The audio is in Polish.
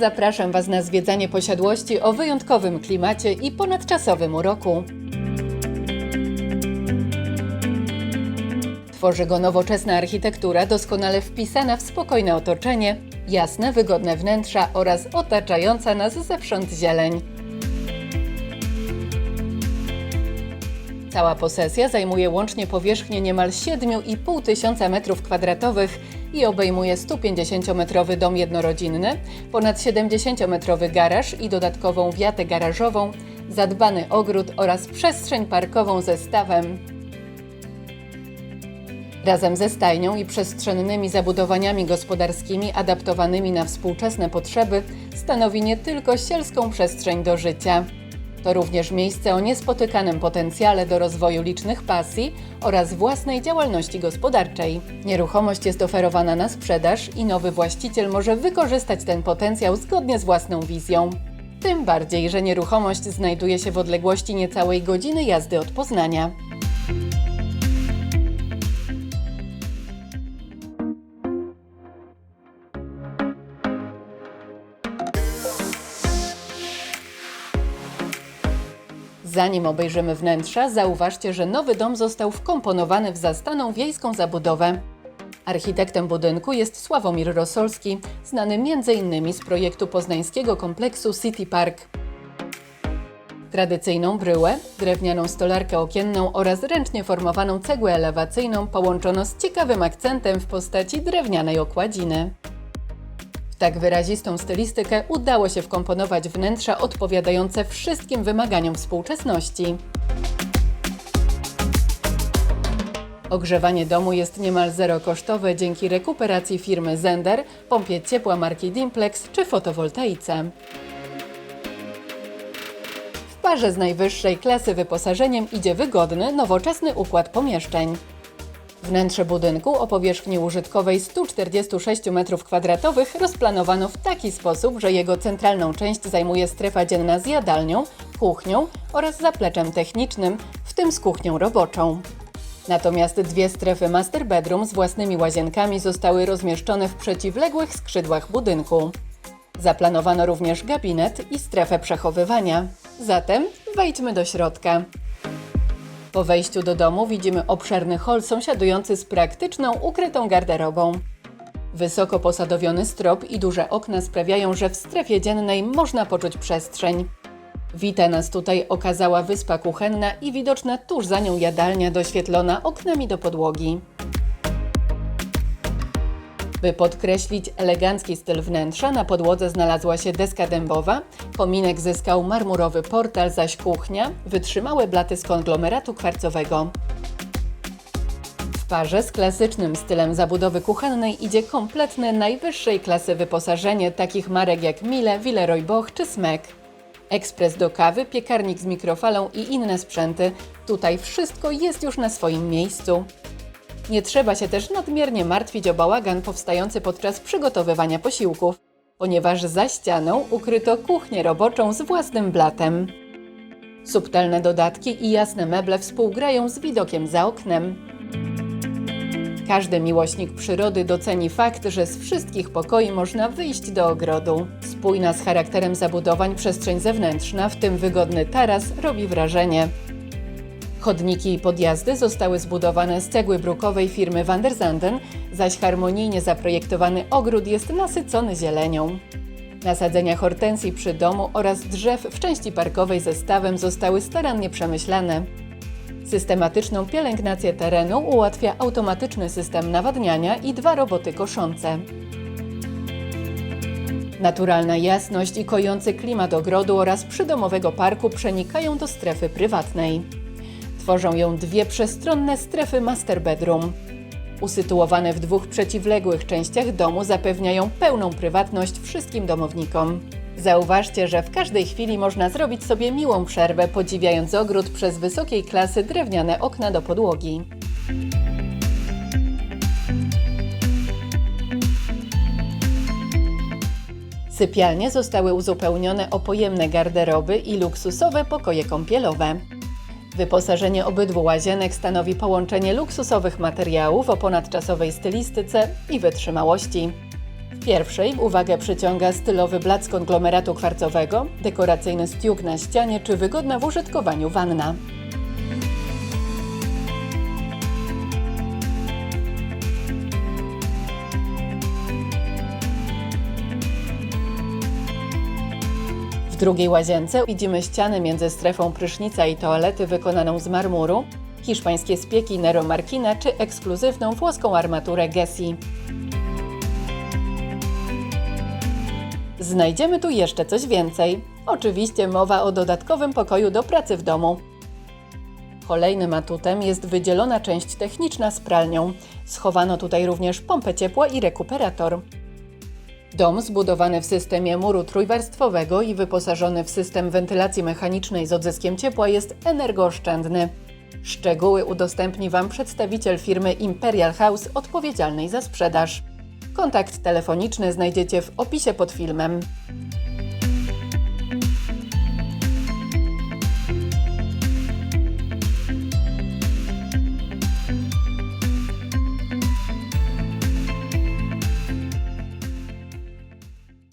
zapraszam Was na zwiedzanie posiadłości o wyjątkowym klimacie i ponadczasowym uroku. Tworzy go nowoczesna architektura, doskonale wpisana w spokojne otoczenie, jasne, wygodne wnętrza oraz otaczająca nas zewsząd zieleń. Cała posesja zajmuje łącznie powierzchnię niemal 7,5 tysiąca metrów kwadratowych i obejmuje 150-metrowy dom jednorodzinny, ponad 70-metrowy garaż i dodatkową wiatę garażową, zadbany ogród oraz przestrzeń parkową ze stawem. Razem ze stajnią i przestrzennymi zabudowaniami gospodarskimi adaptowanymi na współczesne potrzeby stanowi nie tylko sielską przestrzeń do życia. To również miejsce o niespotykanym potencjale do rozwoju licznych pasji oraz własnej działalności gospodarczej. Nieruchomość jest oferowana na sprzedaż i nowy właściciel może wykorzystać ten potencjał zgodnie z własną wizją. Tym bardziej, że nieruchomość znajduje się w odległości niecałej godziny jazdy od Poznania. Zanim obejrzymy wnętrza, zauważcie, że nowy dom został wkomponowany w zastaną wiejską zabudowę. Architektem budynku jest Sławomir Rosolski, znany m.in. z projektu poznańskiego kompleksu City Park. Tradycyjną bryłę, drewnianą stolarkę okienną oraz ręcznie formowaną cegłę elewacyjną połączono z ciekawym akcentem w postaci drewnianej okładziny. Tak wyrazistą stylistykę udało się wkomponować wnętrza odpowiadające wszystkim wymaganiom współczesności. Ogrzewanie domu jest niemal zerokosztowe dzięki rekuperacji firmy Zender, pompie ciepła marki Dimplex czy fotowoltaice. W parze z najwyższej klasy wyposażeniem idzie wygodny, nowoczesny układ pomieszczeń. Wnętrze budynku o powierzchni użytkowej 146 m2 rozplanowano w taki sposób, że jego centralną część zajmuje strefa dzienna z jadalnią, kuchnią oraz zapleczem technicznym, w tym z kuchnią roboczą. Natomiast dwie strefy master bedroom z własnymi łazienkami zostały rozmieszczone w przeciwległych skrzydłach budynku. Zaplanowano również gabinet i strefę przechowywania. Zatem wejdźmy do środka. Po wejściu do domu widzimy obszerny hol sąsiadujący z praktyczną, ukrytą garderobą. Wysoko posadowiony strop i duże okna sprawiają, że w strefie dziennej można poczuć przestrzeń. Wita nas tutaj okazała wyspa kuchenna i widoczna tuż za nią jadalnia doświetlona oknami do podłogi. By podkreślić elegancki styl wnętrza, na podłodze znalazła się deska dębowa, kominek zyskał marmurowy portal, zaś kuchnia wytrzymałe blaty z konglomeratu kwarcowego. W parze z klasycznym stylem zabudowy kuchennej idzie kompletne najwyższej klasy wyposażenie takich marek jak Miele, Villeroy Boch czy Smek. Ekspres do kawy, piekarnik z mikrofalą i inne sprzęty. Tutaj wszystko jest już na swoim miejscu. Nie trzeba się też nadmiernie martwić o bałagan powstający podczas przygotowywania posiłków, ponieważ za ścianą ukryto kuchnię roboczą z własnym blatem. Subtelne dodatki i jasne meble współgrają z widokiem za oknem. Każdy miłośnik przyrody doceni fakt, że z wszystkich pokoi można wyjść do ogrodu. Spójna z charakterem zabudowań przestrzeń zewnętrzna, w tym wygodny taras, robi wrażenie. Chodniki i podjazdy zostały zbudowane z cegły brukowej firmy Van der Zanden, zaś harmonijnie zaprojektowany ogród jest nasycony zielenią. Nasadzenia hortensji przy domu oraz drzew w części parkowej ze stawem zostały starannie przemyślane. Systematyczną pielęgnację terenu ułatwia automatyczny system nawadniania i dwa roboty koszące. Naturalna jasność i kojący klimat ogrodu oraz przydomowego parku przenikają do strefy prywatnej. Tworzą ją dwie przestronne strefy master bedroom. Usytuowane w dwóch przeciwległych częściach domu zapewniają pełną prywatność wszystkim domownikom. Zauważcie, że w każdej chwili można zrobić sobie miłą przerwę, podziwiając ogród przez wysokiej klasy drewniane okna do podłogi. Sypialnie zostały uzupełnione o pojemne garderoby i luksusowe pokoje kąpielowe. Wyposażenie obydwu łazienek stanowi połączenie luksusowych materiałów o ponadczasowej stylistyce i wytrzymałości. W pierwszej uwagę przyciąga stylowy blat z konglomeratu kwarcowego, dekoracyjny stiuk na ścianie czy wygodna w użytkowaniu wanna. Drugiej łazience widzimy ścianę między strefą prysznica i toalety wykonaną z marmuru, hiszpańskie spieki Nero Marquina czy ekskluzywną włoską armaturę Gessi. Znajdziemy tu jeszcze coś więcej. Oczywiście mowa o dodatkowym pokoju do pracy w domu. Kolejnym atutem jest wydzielona część techniczna z pralnią. Schowano tutaj również pompę ciepła i rekuperator. Dom zbudowany w systemie muru trójwarstwowego i wyposażony w system wentylacji mechanicznej z odzyskiem ciepła jest energooszczędny. Szczegóły udostępni Wam przedstawiciel firmy Imperial House odpowiedzialnej za sprzedaż. Kontakt telefoniczny znajdziecie w opisie pod filmem.